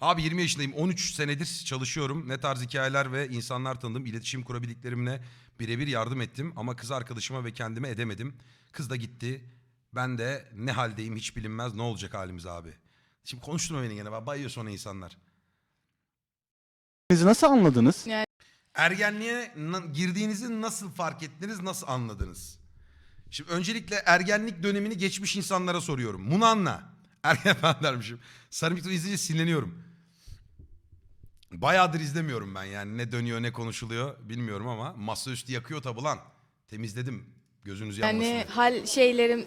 Abi 20 yaşındayım. 13 senedir çalışıyorum. Ne tarz hikayeler ve insanlar tanıdım. İletişim kurabildiklerimle birebir yardım ettim. Ama kız arkadaşıma ve kendime edemedim. Kız da gitti. Ben de ne haldeyim hiç bilinmez. Ne olacak halimiz abi? Şimdi konuşturma beni gene. Bayıyor sonra insanlar. Siz nasıl anladınız? Ergenliğe girdiğinizi nasıl fark ettiniz, nasıl anladınız? Şimdi öncelikle ergenlik dönemini geçmiş insanlara soruyorum. Bunu anla. Ergen falan dermişim. Sarı Mikro izleyince sinirleniyorum. Bayağıdır izlemiyorum ben yani. Ne dönüyor ne konuşuluyor bilmiyorum ama masaüstü yakıyor tabi lan. Temizledim. Gözünüz yanmasın. Yani diye. hal şeylerim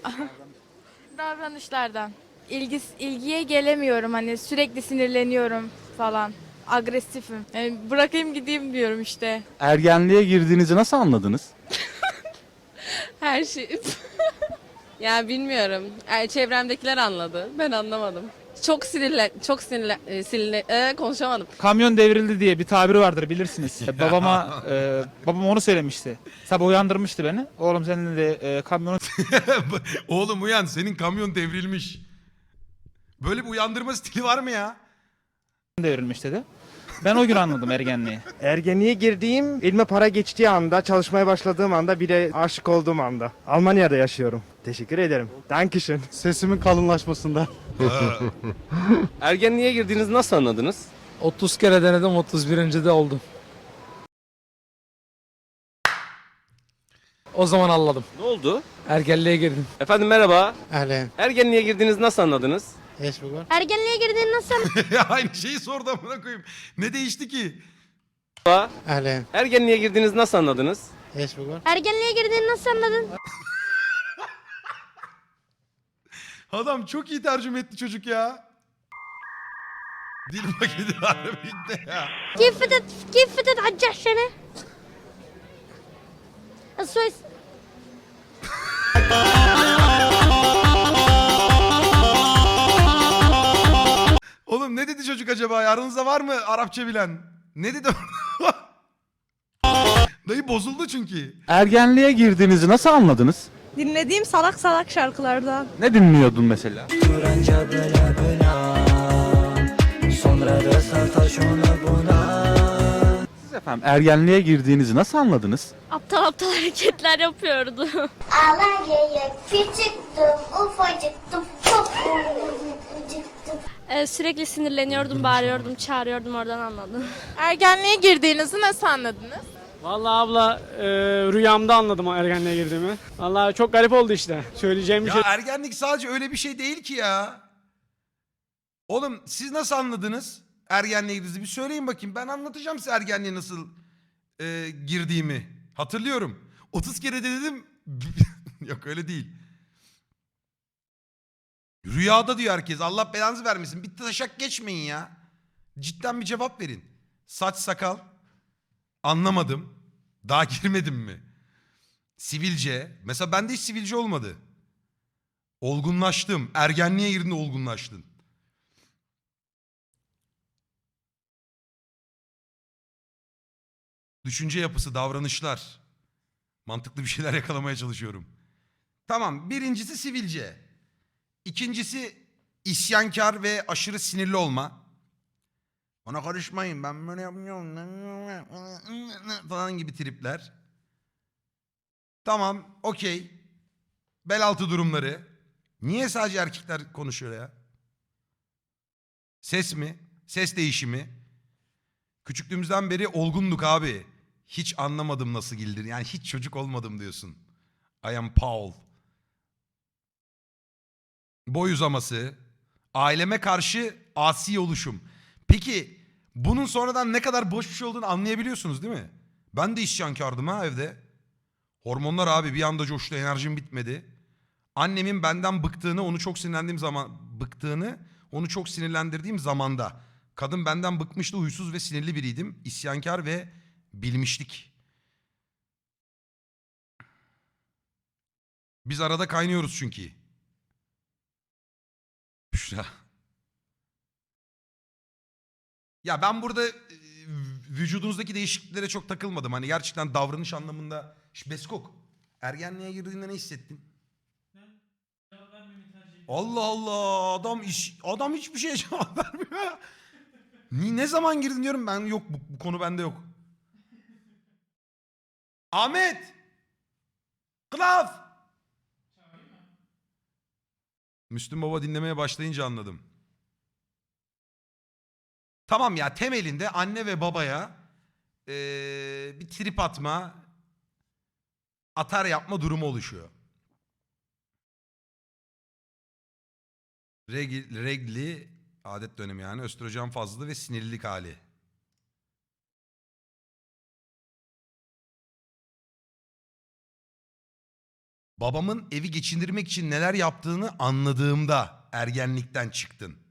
davranışlardan. İlgi, ilgiye gelemiyorum hani sürekli sinirleniyorum falan. Agresifim. Yani bırakayım gideyim diyorum işte. Ergenliğe girdiğinizi nasıl anladınız? Her şey. yani bilmiyorum. Yani çevremdekiler anladı. Ben anlamadım. Çok sinirle, çok sinirle, e, sinirle, e, konuşamadım. Kamyon devrildi diye bir tabiri vardır bilirsiniz. Babama e, babam onu söylemişti. Sabah uyandırmıştı beni. Oğlum senin de e, kamyonun Oğlum uyan senin kamyon devrilmiş. Böyle bir uyandırma stili var mı ya? devrilmiş dedi. Ben o gün anladım ergenliği. Ergenliğe girdiğim, elime para geçtiği anda, çalışmaya başladığım anda, bir de aşık olduğum anda. Almanya'da yaşıyorum. Teşekkür ederim. Dankeschön. Sesimin kalınlaşmasında. Ergenliğe girdiğinizi nasıl anladınız? 30 kere denedim 31. de oldum. O zaman anladım. Ne oldu? Ergenliğe girdim. Efendim merhaba. Ahlen. Ergenliğe girdiğinizi nasıl anladınız? Eş bugur. Ergenliğe girdiğin nasıl Ya Aynı şeyi sordu amına koyayım. Ne değişti ki? Merhaba. Ahlen. Ergenliğe girdiğinizi nasıl anladınız? Eş bugur. Ergenliğe girdiğini nasıl anladın? Adam çok iyi tercüme etti çocuk ya. Dil paketi harbi bitti ya. كيف فتت كيف فتت على الجحشنة؟ السويس Oğlum ne dedi çocuk acaba? Aranızda var mı Arapça bilen? Ne dedi? Dayı bozuldu çünkü. Ergenliğe girdiğinizi nasıl anladınız? Dinlediğim salak salak şarkılardan. Ne dinliyordun mesela? Siz efendim ergenliğe girdiğinizi nasıl anladınız? aptal aptal hareketler yapıyordu. Alayım küçüktüm, ufacıktım, çok ufacıktım. Ee, sürekli sinirleniyordum, bağırıyordum, çağırıyordum oradan anladım. Ergenliğe girdiğinizi nasıl anladınız? Vallahi abla e, rüyamda anladım ergenliğe girdiğimi. Vallahi çok garip oldu işte. Söyleyeceğim bir Ya şey. ergenlik sadece öyle bir şey değil ki ya. Oğlum siz nasıl anladınız ergenliğe girdiğinizi? Bir söyleyin bakayım. Ben anlatacağım size ergenliğe nasıl e, girdiğimi. Hatırlıyorum. 30 kere de dedim. Yok öyle değil. Rüyada diyor herkes. Allah belanızı vermesin. Bir taşak geçmeyin ya. Cidden bir cevap verin. Saç sakal. Anlamadım. Daha girmedim mi? Sivilce. Mesela bende hiç sivilce olmadı. Olgunlaştım. Ergenliğe girdiğinde olgunlaştın. Düşünce yapısı, davranışlar. Mantıklı bir şeyler yakalamaya çalışıyorum. Tamam, birincisi sivilce. İkincisi isyankar ve aşırı sinirli olma. Ona karışmayın ben böyle yapmıyorum falan gibi tripler. Tamam, okey. Bel altı durumları. Niye sadece erkekler konuşuyor ya? Ses mi? Ses değişimi. Küçüklüğümüzden beri olgunduk abi. Hiç anlamadım nasıl gildir. Yani hiç çocuk olmadım diyorsun. I am Paul. Boy uzaması. Aileme karşı asi oluşum. Peki bunun sonradan ne kadar boş bir şey olduğunu anlayabiliyorsunuz değil mi? Ben de isyankardım ha evde. Hormonlar abi bir anda coştu enerjim bitmedi. Annemin benden bıktığını onu çok sinirlendiğim zaman bıktığını onu çok sinirlendirdiğim zamanda. Kadın benden bıkmıştı huysuz ve sinirli biriydim. İsyankar ve bilmişlik. Biz arada kaynıyoruz çünkü. Büşra. Ya ben burada e, vücudunuzdaki değişikliklere çok takılmadım. Hani gerçekten davranış anlamında. Şş, Beskok. Ergenliğe girdiğinde ne hissettin? Allah Allah adam iş adam hiçbir şeye cevap vermiyor ya. Ni ne zaman girdin diyorum ben yok bu, bu konu bende yok. Ahmet. Kılav. Müslüm Baba dinlemeye başlayınca anladım. Tamam ya temelinde anne ve babaya eee, bir trip atma, atar yapma durumu oluşuyor. Regl, regli adet dönemi yani östrojen fazlalığı ve sinirlilik hali. Babamın evi geçindirmek için neler yaptığını anladığımda ergenlikten çıktın.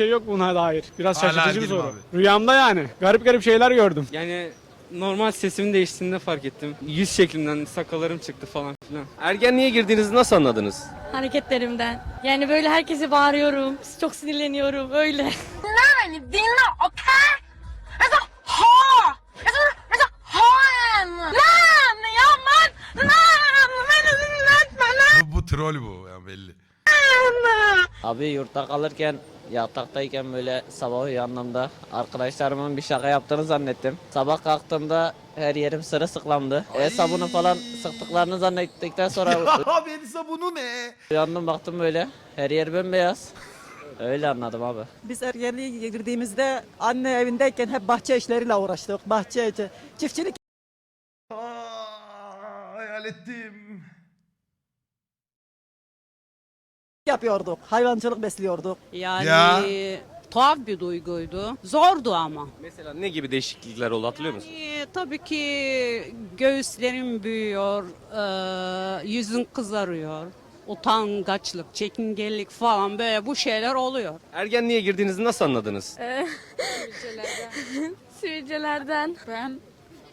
Şey yok buna dair. Biraz Hala şaşırtıcı bir soru. abi. Rüyamda yani. Garip garip şeyler gördüm. Yani normal sesimin değiştiğini de fark ettim. Yüz şeklimden sakallarım çıktı falan filan. Ergenliğe girdiğinizi nasıl anladınız? Hareketlerimden. Yani böyle herkese bağırıyorum. Çok sinirleniyorum öyle. Bu, bu troll bu yani belli. Abi yurtta kalırken yataktayken böyle sabah uyandığımda arkadaşlarımın bir şaka yaptığını zannettim. Sabah kalktığımda her yerim sırılsıklamdı. El sabunu falan sıktıklarını zannettikten sonra Abi el sabunu ne? uyandım baktım böyle her yer bembeyaz. Öyle anladım abi. Biz ergenliğe girdiğimizde anne evindeyken hep bahçe işleriyle uğraştık. Bahçe, çiftçilik Aa, hayal ettim. Yapıyorduk. Hayvancılık besliyorduk. Yani Ya. tuhaf bir duyguydu. Zordu ama. Mesela ne gibi değişiklikler oldu hatırlıyor musun? Yani, tabii ki göğüslerin büyüyor, e, yüzün kızarıyor. Utangaçlık, çekingenlik falan böyle bu şeyler oluyor. Ergenliğe girdiğinizi nasıl anladınız? Sivilcelerden. Ben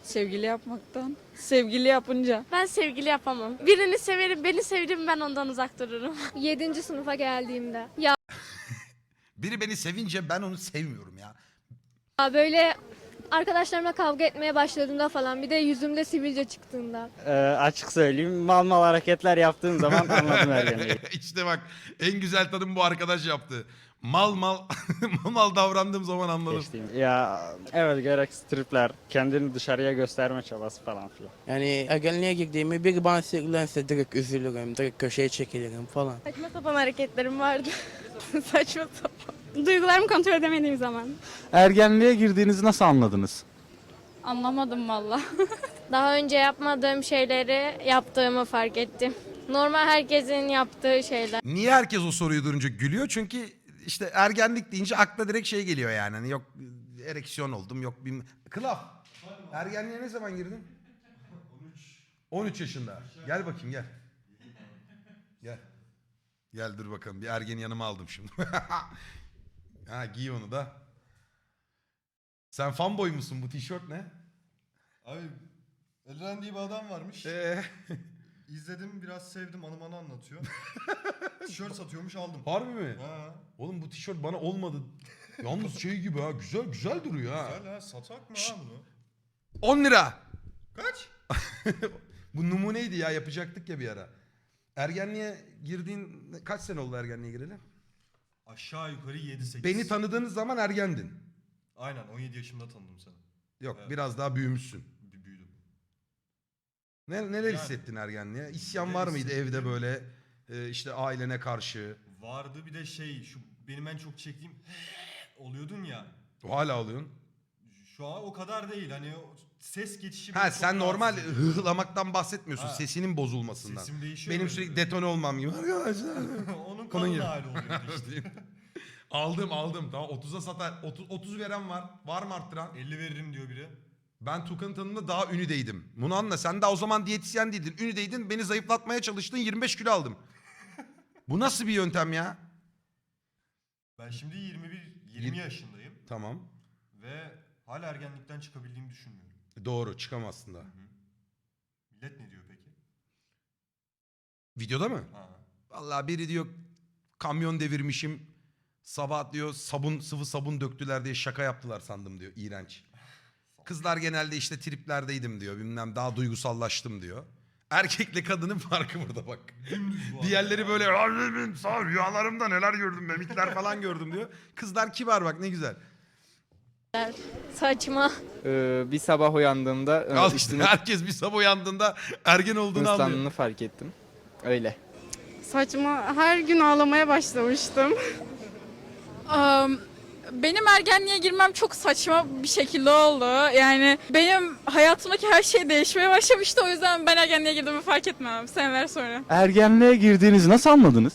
sevgili yapmaktan. Sevgili yapınca. Ben sevgili yapamam. Birini severim, beni sevdim ben ondan uzak dururum. 7. sınıfa geldiğimde. Ya Biri beni sevince ben onu sevmiyorum ya. böyle arkadaşlarımla kavga etmeye başladığımda falan bir de yüzümde sivilce çıktığında. Ee, açık söyleyeyim mal mal hareketler yaptığım zaman anladım ergenliği. işte bak en güzel tadım bu arkadaş yaptı. Mal mal mal davrandığım zaman anladım. Geçtiğim. Ya evet gerek stripler, kendini dışarıya gösterme çabası falan filan. Yani ergenliğe girdiğimi bir bana sinirlense direkt üzülürüm, direkt köşeye çekilirim falan. Saçma sapan hareketlerim vardı. Saçma sapan. Duygularımı kontrol edemediğim zaman. Ergenliğe girdiğinizi nasıl anladınız? Anlamadım valla. Daha önce yapmadığım şeyleri yaptığımı fark ettim. Normal herkesin yaptığı şeyler. Niye herkes o soruyu duyunca gülüyor? Çünkü işte ergenlik deyince akla direkt şey geliyor yani. Hani yok ereksiyon oldum yok bir... Kılaf. Ergenliğe ne zaman girdin? 13. 13 yaşında. Gel bakayım gel. Gel. Gel dur bakalım bir ergeni yanıma aldım şimdi. ha giy onu da. Sen fanboy musun bu tişört ne? Abi Elren diye bir adam varmış. Ee, İzledim biraz sevdim anı bana anlatıyor. Tişört satıyormuş aldım. harbi mi? Ha, Oğlum bu tişört bana olmadı. Yalnız şey gibi ha güzel güzel duruyor ha. güzel ha satak mı ha bunu? 10 lira. Kaç? Bu numuneydi ya yapacaktık ya bir ara. Ergenliğe girdiğin kaç sene oldu ergenliğe gireli? Aşağı yukarı 7-8. Beni tanıdığınız zaman ergendin. Aynen 17 yaşımda tanıdım seni. Yok Evet. biraz daha büyümüşsün. Ne, neler Yani- hissettin ergenliğe? İsyan Neler var mıydı hissettim? evde böyle e, işte ailene karşı? Vardı bir de şey şu benim en çok çektiğim oluyordun ya. Hala alıyorsun. Şu an o kadar değil hani o ses geçişi Ha çok sen normal rahatsız ediyor. hıhlamaktan bahsetmiyorsun. Ha. Sesinin bozulmasından. Sesim değişiyor Benim benim sürekli de. detone olmam gibi. Arkadaşlar. Onun Onun gibi. kalın hali oluyordu işte. aldım aldım. Tamam 30'a satar. 30, 30 veren var. Var mı arttıran? 50 veririm diyor biri. Ben Tukan'ın tanımında daha ünüdeydim. Bunu anla. Sen daha o zaman diyetisyen değildin. Ünüdeydin. Beni zayıflatmaya çalıştın. 25 kilo aldım. Bu nasıl bir yöntem ya? Ben şimdi 21 20 Yir- yaşındayım Tamam. ve hala ergenlikten çıkabildiğimi düşünmüyorum. Doğru çıkamazsın da. Millet ne diyor peki? Videoda mı? Ha. Vallahi biri diyor kamyon devirmişim. Sabah diyor sabun sıvı sabun döktüler diye şaka yaptılar sandım diyor. İğrenç. Kızlar genelde işte triplerdeydim diyor. Bilmem daha duygusallaştım diyor. Erkekle kadının farkı burada bak. Diğerleri böyle "Annemin sağ rüyalarımda neler gördüm memikler falan gördüm diyor. Kızlar kibar bak ne güzel. Saçma. Ee, bir sabah uyandığımda e, Al işte herkes bir sabah uyandığında ergen olduğunu anlıyor. fark ettim. Öyle. Saçma. Her gün ağlamaya başlamıştım. Benim ergenliğe girmem çok saçma bir şekilde oldu. Yani benim hayatımdaki her şey değişmeye başlamıştı. O yüzden ben ergenliğe girdiğimi fark etmem seneler sonra. Ergenliğe girdiğinizi nasıl anladınız?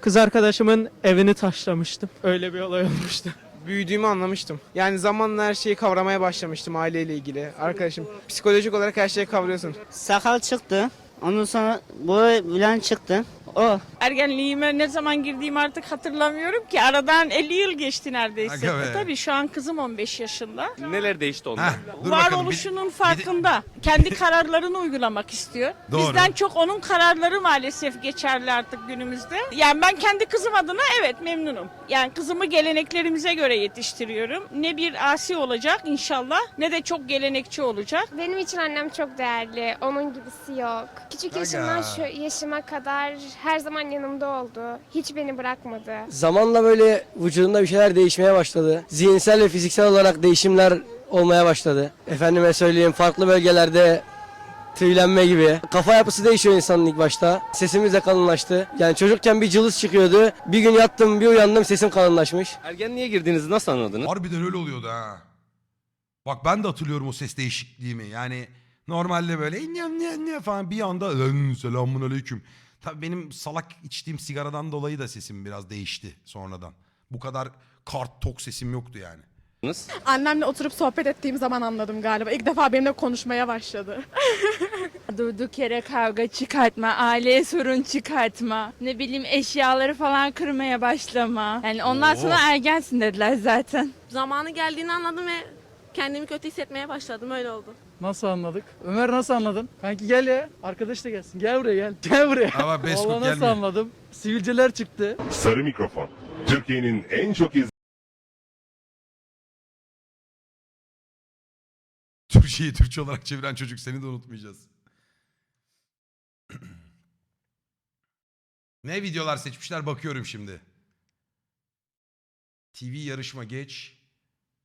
Kız arkadaşımın evini taşlamıştım. Öyle bir olay olmuştu. Büyüdüğümü anlamıştım. Yani zamanla her şeyi kavramaya başlamıştım aileyle ilgili. Arkadaşım psikolojik olarak her şeyi kavruyorsun. Sakal çıktı. Ondan sonra boy bilen çıktı. O. Ergenliğime ne zaman girdiğimi artık hatırlamıyorum ki. Aradan 50 yıl geçti neredeyse. Aga be. E tabii şu an kızım 15 yaşında. Neler değişti onda? Heh, dur bakalım. Bir- Varoluşunun farkında. Kendi kararlarını uygulamak istiyor. Doğru. Bizden çok onun kararları maalesef geçerli artık günümüzde. Yani ben kendi kızım adına evet memnunum. Yani kızımı geleneklerimize göre yetiştiriyorum. Ne bir asi olacak inşallah ne de çok gelenekçi olacak. Benim için annem çok değerli. Onun gibisi yok. Küçük Aga. yaşımdan şu yaşıma kadar her zaman yanımda oldu. Hiç beni bırakmadı. Zamanla böyle vücudunda bir şeyler değişmeye başladı. Zihinsel ve fiziksel olarak değişimler olmaya başladı. Efendime söyleyeyim farklı bölgelerde tüylenme gibi. Kafa yapısı değişiyor insanın ilk başta. Sesimiz de kalınlaştı. Yani çocukken bir cılız çıkıyordu. Bir gün yattım bir uyandım sesim kalınlaşmış. Ergenliğe girdiğinizi nasıl anladınız? Harbiden öyle oluyordu ha. Bak ben de hatırlıyorum o ses değişikliğimi. Yani normalde böyle "Ne, ne, ne" falan bir anda "Lan, selamun aleyküm. Tabii benim salak içtiğim sigaradan dolayı da sesim biraz değişti sonradan. Bu kadar kart tok sesim yoktu yani. Annemle oturup sohbet ettiğim zaman anladım galiba. İlk defa benimle konuşmaya başladı. Durduk yere kavga çıkartma, aileye sorun çıkartma, ne bileyim eşyaları falan kırmaya başlama. Yani ondan Oo. sonra ergensin dediler zaten. Zamanı geldiğini anladım ve kendimi kötü hissetmeye başladım. Öyle oldu. Nasıl anladık? Ömer nasıl anladın? Kanki gel ya. Arkadaş da gelsin. Gel buraya gel. Gel buraya. Ama Facebook Vallahi nasıl gelmiyor. anladım? Sivilceler çıktı. Sarı mikrofon. Türkiye'nin en çok Türkçeyi Türkçe olarak çeviren çocuk seni de unutmayacağız. ne videolar seçmişler bakıyorum şimdi. TV yarışma geç.